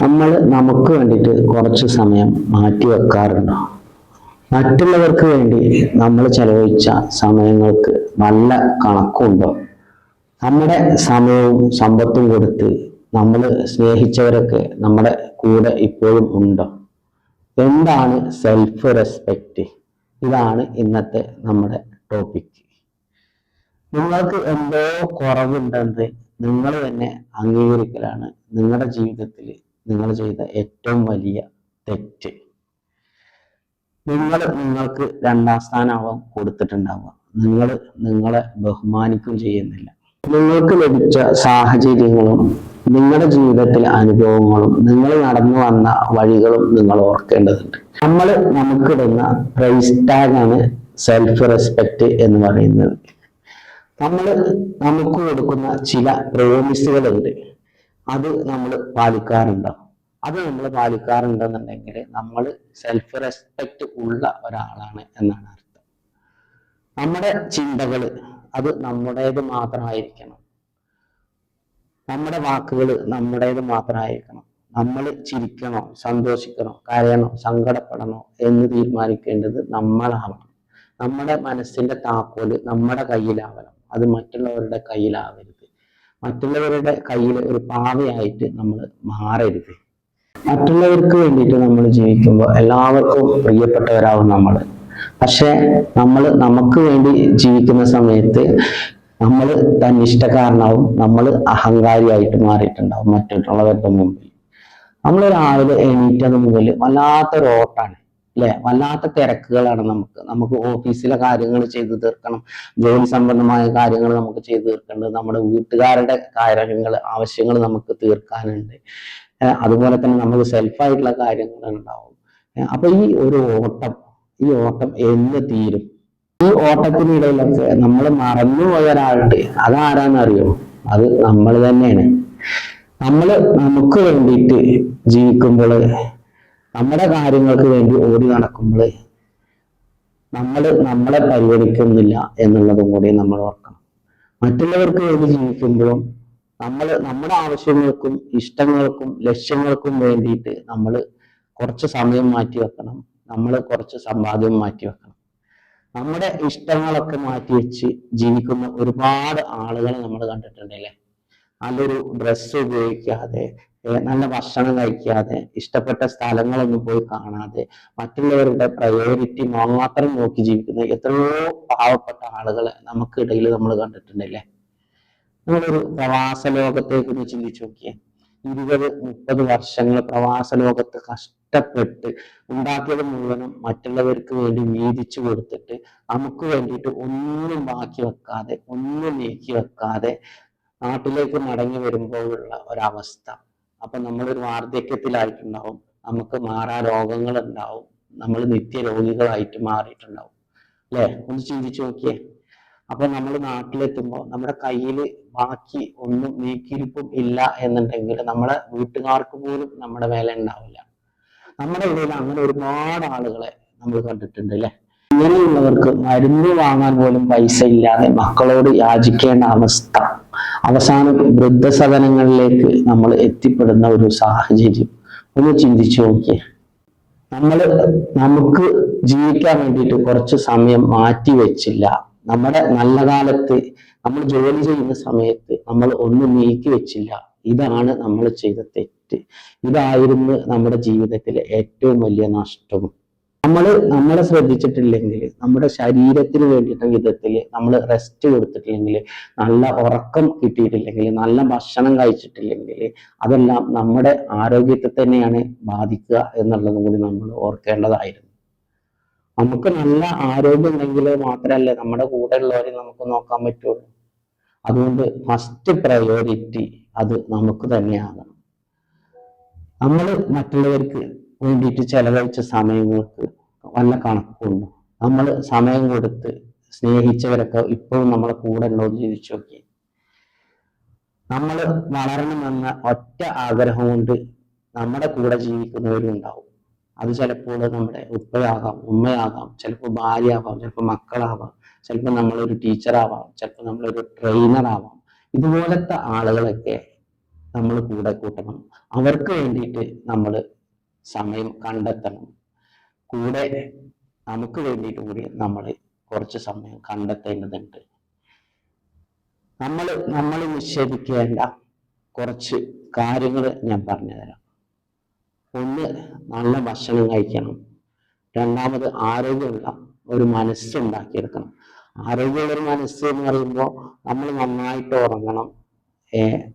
നമ്മൾ നമുക്ക് വേണ്ടിയിട്ട് കുറച്ച് സമയം മാറ്റി വെക്കാറുണ്ടോ? മറ്റുള്ളവർക്ക് വേണ്ടി നമ്മൾ ചെലവഴിച്ച സമയങ്ങൾക്ക് നല്ല കണക്കുണ്ടോ? നമ്മുടെ സമയവും സമ്പത്തും കൊടുത്ത് നമ്മൾ സ്നേഹിച്ചവരൊക്കെ നമ്മുടെ കൂടെ ഇപ്പോഴും ഉണ്ടോ? എന്താണ് സെൽഫ് റെസ്പെക്റ്റ് ഇതാണ് ഇന്നത്തെ നമ്മുടെ ടോപ്പിക് നിങ്ങൾക്ക് എന്തോ കുറവുണ്ടെന്ന് നിങ്ങൾ തന്നെ അംഗീകരിക്കലാണ് നിങ്ങളുടെ ജീവിതത്തിൽ നിങ്ങൾ ചെയ്ത ഏറ്റവും വലിയ തെറ്റ്. നിങ്ങൾ നിങ്ങൾക്ക് രണ്ടാം സ്ഥാനമാവാം കൊടുത്തിട്ടുണ്ടാവുക. നിങ്ങൾ നിങ്ങളെ ബഹുമാനിക്കും ചെയ്യുന്നില്ല. നിങ്ങൾക്ക് ലഭിച്ച സാഹചര്യങ്ങളും നിങ്ങളുടെ ജീവിതത്തിലെ അനുഭവങ്ങളും നിങ്ങൾ നടന്നു വന്ന വഴികളും നിങ്ങൾ ഓർക്കേണ്ടതുണ്ട്. നമ്മൾ നമുക്കിടുന്ന പ്രൈസ് ടാഗാണ് സെൽഫ് റെസ്പെക്റ്റ് എന്ന് പറയുന്നത്. നമ്മൾ നമുക്ക് കൊടുക്കുന്ന ചില പ്രോമിസുകളുണ്ട് അത് നമ്മൾ പാലിക്കാറുണ്ടോ? അത് നമ്മൾ പാലിക്കാറുണ്ടെന്നുണ്ടെങ്കിൽ നമ്മൾ സെൽഫ് റെസ്പെക്റ്റ് ഉള്ള ഒരാളാണ് എന്നാണ് അർത്ഥം. നമ്മുടെ ചിന്തകൾ അത് നമ്മുടേത് മാത്രമായിരിക്കണം. നമ്മുടെ വാക്കുകൾ നമ്മുടേത് മാത്രമായിരിക്കണം. നമ്മൾ ചിരിക്കണോ സന്തോഷിക്കണോ കരയണോ സങ്കടപ്പെടണോ എന്ന് തീരുമാനിക്കേണ്ടത് നമ്മളാവണം. നമ്മുടെ മനസ്സിന്റെ താക്കോൽ നമ്മുടെ കയ്യിലാവണം. അത് മറ്റുള്ളവരുടെ കയ്യിലാവരുത്. മറ്റുള്ളവരുടെ കയ്യിൽ ഒരു പാവയായിട്ട് നമ്മൾ മാറരുത്. മറ്റുള്ളവർക്ക് വേണ്ടിയിട്ട് നമ്മൾ ജീവിക്കുമ്പോൾ എല്ലാവർക്കും പ്രിയപ്പെട്ടവരാവും നമ്മൾ. പക്ഷെ നമ്മൾ നമുക്ക് വേണ്ടി ജീവിക്കുന്ന സമയത്ത് നമ്മൾ തന്നിഷ്ടക്കാരനാവും നമ്മൾ അഹങ്കാരിയായിട്ട് മാറിയിട്ടുണ്ടാവും മറ്റുള്ളവരുടെ മുമ്പിൽ. നമ്മൾ രാവിലെ എണീറ്റത് മുതൽ വല്ലാത്തൊരു ഓട്ടാണ് അല്ലെ വല്ലാത്ത തിരക്കുകളാണ് നമുക്ക്. നമുക്ക് ഓഫീസിലെ കാര്യങ്ങൾ ചെയ്തു തീർക്കണം. ജോലി സംബന്ധമായ കാര്യങ്ങൾ നമുക്ക് ചെയ്തു തീർക്കേണ്ടത് നമ്മുടെ വീട്ടുകാരുടെ കാര്യങ്ങൾ ആവശ്യങ്ങൾ നമുക്ക് തീർക്കാനുണ്ട്. അതുപോലെ തന്നെ നമുക്ക് സെൽഫായിട്ടുള്ള കാര്യങ്ങൾ ഉണ്ടാവും. അപ്പൊ ഈ ഒരു ഓട്ടം ഈ ഓട്ടം എന്ന് തീരും? ഈ ഓട്ടത്തിനിടയിലൊക്കെ നമ്മൾ മറന്നുപോയ ഒരാളുണ്ട്. അതാരാന്നറിയോ? അത് നമ്മൾ തന്നെയാണ്. നമ്മൾ നമുക്ക് വേണ്ടിയിട്ട് ജീവിക്കുമ്പോൾ നമ്മുടെ കാര്യങ്ങൾക്ക് വേണ്ടി ഓടി നടക്കുമ്പോൾ നമ്മൾ നമ്മളെ പരിഗണിക്കുന്നില്ല എന്നുള്ളതും കൂടി നമ്മൾ ഓർക്കണം. മറ്റുള്ളവർക്ക് വേണ്ടി ജീവിക്കുമ്പോഴും നമ്മൾ നമ്മുടെ ആവശ്യങ്ങൾക്കും ഇഷ്ടങ്ങൾക്കും ലക്ഷ്യങ്ങൾക്കും വേണ്ടിയിട്ട് നമ്മൾ കുറച്ച് സമയം മാറ്റി വെക്കണം. നമ്മൾ കുറച്ച് സമ്പാദ്യം മാറ്റി വെക്കണം. നമ്മുടെ ഇഷ്ടങ്ങളൊക്കെ മാറ്റി വെച്ച് ജീവിക്കുന്ന ഒരുപാട് ആളുകളെ നമ്മൾ കണ്ടിട്ടുണ്ട് അല്ലേ നല്ലൊരു ഡ്രസ്സ് ഉപയോഗിക്കാതെ നല്ല ഭക്ഷണം കഴിക്കാതെ ഇഷ്ടപ്പെട്ട സ്ഥലങ്ങളൊന്നും പോയി കാണാതെ മറ്റുള്ളവരുടെ പ്രയോറിറ്റി മാത്രം നോക്കി ജീവിക്കുന്ന എത്രയോ പാവപ്പെട്ട ആളുകളെ നമുക്കിടയിൽ നമ്മൾ കണ്ടിട്ടുണ്ടല്ലേ? നമ്മളൊരു പ്രവാസ ലോകത്തേക്ക് ഒന്ന് ചിന്തിച്ചു നോക്കിയേ. ഇരുപത് മുപ്പത് വർഷങ്ങൾ പ്രവാസ ലോകത്ത് കഷ്ടപ്പെട്ട് ഉണ്ടാക്കിയത് മുഴുവനും മറ്റുള്ളവർക്ക് വേണ്ടി വീതിച്ചു കൊടുത്തിട്ട് നമുക്ക് വേണ്ടിയിട്ട് ഒന്നും ബാക്കി വെക്കാതെ ഒന്നും നീക്കി വെക്കാതെ നാട്ടിലേക്ക് മടങ്ങി വരുമ്പോഴുള്ള ഒരവസ്ഥ. അപ്പൊ നമ്മളൊരു വാർദ്ധക്യത്തിലായിട്ടുണ്ടാവും. നമുക്ക് മാറാ രോഗങ്ങൾ ഉണ്ടാവും നമ്മൾ നിത്യരോഗികളായിട്ട് മാറിയിട്ടുണ്ടാവും. അല്ലെ? ഒന്ന് ചിന്തിച്ചു നോക്കിയേ. അപ്പൊ നമ്മൾ നാട്ടിലെത്തുമ്പോൾ നമ്മുടെ കയ്യിൽ ബാക്കി ഒന്നും നീക്കിയിരിപ്പും ഇല്ല എന്നുണ്ടെങ്കിൽ നമ്മുടെ വീട്ടുകാർക്ക് പോലും നമ്മുടെ മേലെ ഉണ്ടാവില്ല. നമ്മുടെ ഇടയിൽ അങ്ങനെ ഒരുപാട് ആളുകളെ നമ്മൾ കണ്ടിട്ടുണ്ട് അല്ലെ? ഇങ്ങനെയുള്ളവർക്ക് മരുന്ന് വാങ്ങാൻ പോലും പൈസ ഇല്ലാതെ മക്കളോട് യാചിക്കേണ്ട അവസ്ഥ. അവസാനം വൃദ്ധസദനങ്ങളിലേക്ക് നമ്മൾ എത്തിപ്പെടുന്ന ഒരു സാഹചര്യം. ഒന്ന് ചിന്തിച്ചു നോക്കിയേ. നമ്മൾ നമുക്ക് ജീവിക്കാൻ വേണ്ടിയിട്ട് കുറച്ച് സമയം മാറ്റി വെച്ചില്ല. നമ്മുടെ നല്ല കാലത്ത് നമ്മൾ ജോലി ചെയ്യുന്ന സമയത്ത് നമ്മൾ ഒന്നും നീക്കി വെച്ചില്ല. ഇതാണ് നമ്മൾ ചെയ്ത തെറ്റ്. ഇതായിരുന്നു നമ്മുടെ ജീവിതത്തിലെ ഏറ്റവും വലിയ നഷ്ടവും നമ്മൾ നമ്മളെ ശ്രദ്ധിച്ചിട്ടില്ലെങ്കിൽ നമ്മുടെ ശരീരത്തിന് വേണ്ടിയിട്ട് വിധത്തിൽ നമ്മൾ റെസ്റ്റ് കൊടുത്തിട്ടില്ലെങ്കിൽ നല്ല ഉറക്കം കിട്ടിയിട്ടില്ലെങ്കിൽ നല്ല ഭക്ഷണം കഴിച്ചിട്ടില്ലെങ്കിൽ അതെല്ലാം നമ്മുടെ ആരോഗ്യത്തെ തന്നെയാണ് ബാധിക്കുക എന്നുള്ളതും കൂടി നമ്മൾ ഓർക്കേണ്ടതായിരുന്നു. നമുക്ക് നല്ല ആരോഗ്യം ഉണ്ടെങ്കിൽ മാത്രമല്ല നമ്മുടെ കൂടെ ഉള്ളവരെ നമുക്ക് നോക്കാൻ പറ്റുള്ളൂ. അതുകൊണ്ട് ഫസ്റ്റ് പ്രയോറിറ്റി അത് നമുക്ക് തന്നെയാകണം. നമ്മൾ മറ്റുള്ളവർക്ക് വേണ്ടിയിട്ട് ചെലവഴിച്ച സമയങ്ങൾക്ക് വല്ല കണക്കുണ്ട് നമ്മൾ സമയം കൊടുത്ത് സ്നേഹിച്ചവരൊക്കെ ഇപ്പോഴും നമ്മളെ കൂടെ ഉണ്ടോ എന്ന് ചോദിച്ചു നോക്കി നമ്മൾ വളരണമെന്ന ഒറ്റ ആഗ്രഹം കൊണ്ട് നമ്മുടെ കൂടെ ജീവിക്കുന്നവരും ഉണ്ടാവും. അത് ചിലപ്പോൾ നമ്മുടെ ഉപ്പയാകാം ഉമ്മയാകാം ചിലപ്പോൾ ഭാര്യയാകാം ചിലപ്പോൾ മക്കളാവാം ചിലപ്പോൾ നമ്മളൊരു ടീച്ചറാവാം ചിലപ്പോൾ നമ്മളൊരു ട്രെയിനർ ആവാം. ഇതുപോലത്തെ ആളുകളൊക്കെ നമ്മൾ കൂടെ കൂട്ടണം. അവർക്ക് വേണ്ടിയിട്ട് നമ്മൾ സമയം കണ്ടെത്തണം. കൂടെ നമുക്ക് വേണ്ടിയിട്ട് കൂടി നമ്മൾ കുറച്ച് സമയം കണ്ടെത്തേണ്ടതുണ്ട്. നമ്മൾ നമ്മൾ നിഷേധിക്കേണ്ട കുറച്ച് കാര്യങ്ങൾ ഞാൻ പറഞ്ഞുതരാം. ഒന്ന് നല്ല ഭക്ഷണം കഴിക്കണം. രണ്ടാമത് ആരോഗ്യമുള്ള ഒരു മനസ്സുണ്ടാക്കിയെടുക്കണം ആരോഗ്യമുള്ള ഒരു മനസ്സ് എന്ന് പറയുമ്പോൾ നമ്മൾ നന്നായിട്ട് ഉറങ്ങണം.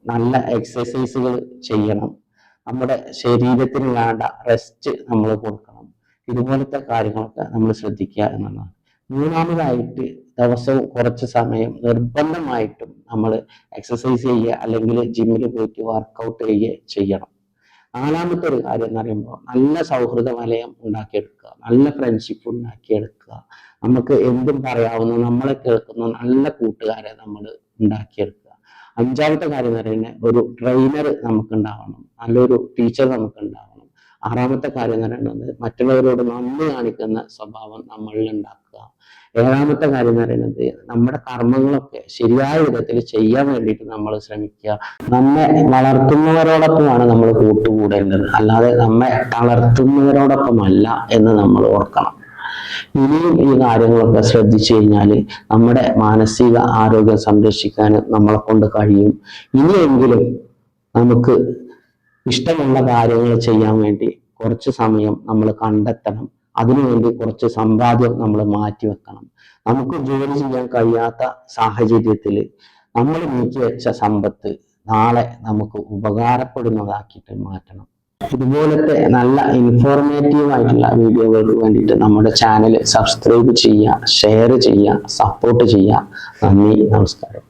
നല്ല എക്സസൈസുകൾ ചെയ്യണം. നമ്മുടെ ശരീരത്തിന് വേണ്ട റെസ്റ്റ് നമ്മൾ കൊടുക്കണം. ഇതുപോലത്തെ കാര്യങ്ങളൊക്കെ നമ്മൾ ശ്രദ്ധിക്കുക എന്നുള്ളതാണ്. മൂന്നാമതായിട്ട് ദിവസവും കുറച്ച് സമയം നിർബന്ധമായിട്ടും നമ്മൾ എക്സസൈസ് ചെയ്യുക അല്ലെങ്കിൽ ജിമ്മിൽ പോയിട്ട് വർക്കൗട്ട് ചെയ്യുക ചെയ്യണം. നാലാമത്തെ ഒരു കാര്യം എന്ന് പറയുമ്പോൾ നല്ല സൗഹൃദ വലയം ഉണ്ടാക്കിയെടുക്കുക നല്ല ഫ്രണ്ട്ഷിപ്പ് ഉണ്ടാക്കിയെടുക്കുക. നമുക്ക് എന്തും പറയാവുന്ന നമ്മളെ കേൾക്കുന്ന നല്ല കൂട്ടുകാരെ നമ്മൾ ഉണ്ടാക്കിയെടുക്കുക. അഞ്ചാമത്തെ കാര്യം എന്ന് പറയുന്നത് ഒരു ട്രെയിനർ നമുക്ക് ഉണ്ടാവണം നല്ലൊരു ടീച്ചർ നമുക്ക് ഉണ്ടാവണം ആറാമത്തെ കാര്യം എന്ന് പറയുന്നത് മറ്റുള്ളവരോട് നന്ദി കാണിക്കുന്ന സ്വഭാവം നമ്മളിൽ ഉണ്ടാക്കുക. ഏഴാമത്തെ കാര്യം എന്ന് പറയുന്നത് നമ്മുടെ കർമ്മങ്ങളൊക്കെ ശരിയായ വിധത്തിൽ ചെയ്യാൻ വേണ്ടിയിട്ട് നമ്മൾ ശ്രമിക്കുക. നമ്മെ വളർത്തുന്നവരോടൊപ്പമാണ് നമ്മൾ കൂട്ടുകൂടേണ്ടത്. അല്ലാതെ നമ്മെ തളർത്തുന്നവരോടൊപ്പമല്ല എന്ന് നമ്മൾ ഓർക്കണം. ഇനിയും ഈ കാര്യങ്ങളൊക്കെ ശ്രദ്ധിച്ചു കഴിഞ്ഞാൽ നമ്മുടെ മാനസിക ആരോഗ്യം സംരക്ഷിക്കാൻ നമ്മളെ കൊണ്ട് കഴിയും. ഇനിയെങ്കിലും നമുക്ക് ഇഷ്ടമുള്ള കാര്യങ്ങൾ ചെയ്യാൻ വേണ്ടി കുറച്ച് സമയം നമ്മൾ കണ്ടെത്തണം. അതിനുവേണ്ടി കുറച്ച് സമ്പാദ്യം നമ്മൾ മാറ്റി വെക്കണം. നമുക്ക് ജോലി ചെയ്യാൻ കഴിയാത്ത സാഹചര്യത്തിൽ നമ്മൾ നീക്കി വെച്ച സമ്പത്ത് നാളെ നമുക്ക് ഉപകാരപ്പെടുന്നതാക്കിയിട്ട് മാറ്റണം. ഇതുപോലത്തെ നല്ല ഇൻഫോർമേറ്റീവ് ആയിട്ടുള്ള വീഡിയോകൾക്ക് വേണ്ടിയിട്ട് നമ്മുടെ ചാനൽ സബ്സ്ക്രൈബ് ചെയ്യുക ഷെയർ ചെയ്യുക സപ്പോർട്ട് ചെയ്യുക. നന്ദി നമസ്കാരം.